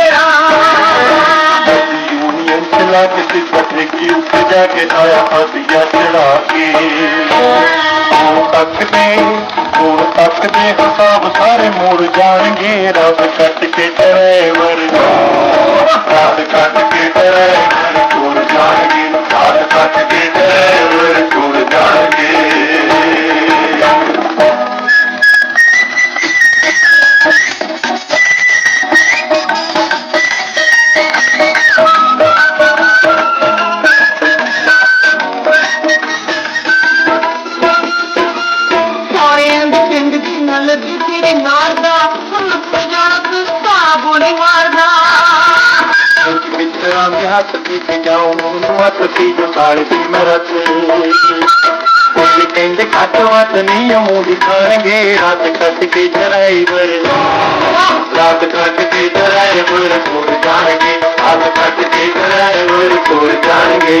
ਤੇਰਾ। ਯੂਨੀਅਨ ਚਲਾ ਕੇ ਤੇ ਪਟਰੇ ਕੀ ਉੱਤੇ ਜਾ ਕੇ ਆਇਆ ਅਧਿਆ ਚੜਾ ਕੇ। ਉਹ ਤੱਕ ਦੇ ਕੋਲ ਤੱਕ ਦੇ ਹਿਸਾਬ ਸਾਰੇ ਮੋੜ ਜਾਣਗੇ, ਰੱਬ ਕੱਟ ਕੇ ਡਰਾਈਵਰ ਦਾ। कीड़े मारदा सजात साबुनी मारदा। मित्रा में हथ पी पिजाऊं मत पी जो काले पी मरत कोई कहंदे घट वत नहीं मुँह दिखाएँगे, रात कट के ड्राइवर रात कट के ड्राइवर छोड़ जाएँगे। रात कट के ड्राइवर छोड़ जाएँगे।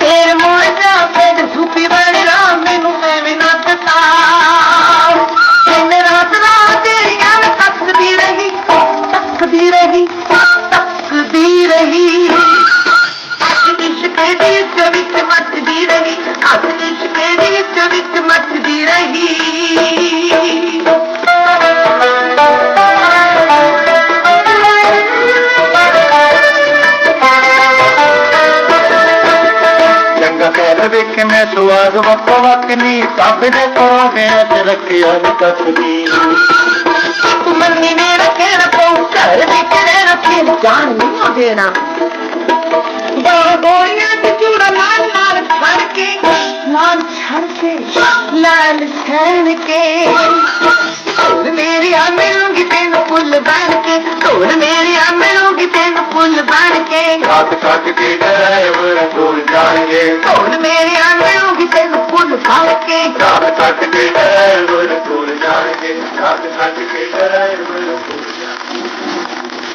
ਤੇਰੇ ਮੋਏ ਜਾਂਦੇ ਤੇ ਸੂਪੀ ਬਣ ਰਾਮ ਮੈਨੂੰ ਮੈਂ ਵੀ ਨੱਤ ਤਾਰ ਤੈਨੇ ਰਾਤ ਰਾਤ ਤੇਰੀਆਂ ਮੈਂ ਤੱਕਦੀ ਰਹੀ ਤੱਕਦੀ ਰਹੀ ਤੱਕਦੀ ਰਹੀ। ਅੱਜ ਦੀ ਸ਼ਕੇਦੀ ਵਿੱਚ ਮੱਚਦੀ ਰਹੀ ਅੱਜ ਦੀ ਸ਼ਕੇਦੀ देख मैं सुहाग बकनी सब देखो मेरा ते रखियो कसनी। मन्नी मेरा कहना पऊ घर दे कहना फिर जान नहीं देना। बाबोया ते चूड़ा लाल लाल भर के लाल छड़ के लाल छड़ के। मेरी आ की तेन पुल बन के तोड़ मेरी आ मिलूँगी तेन पुल बन के। रात काट के डराए वो जाएँगे। कौन मेरी छाप छाप के डर भर भूल जाएंगे छाप छाप के डर भर भूल जाएंगे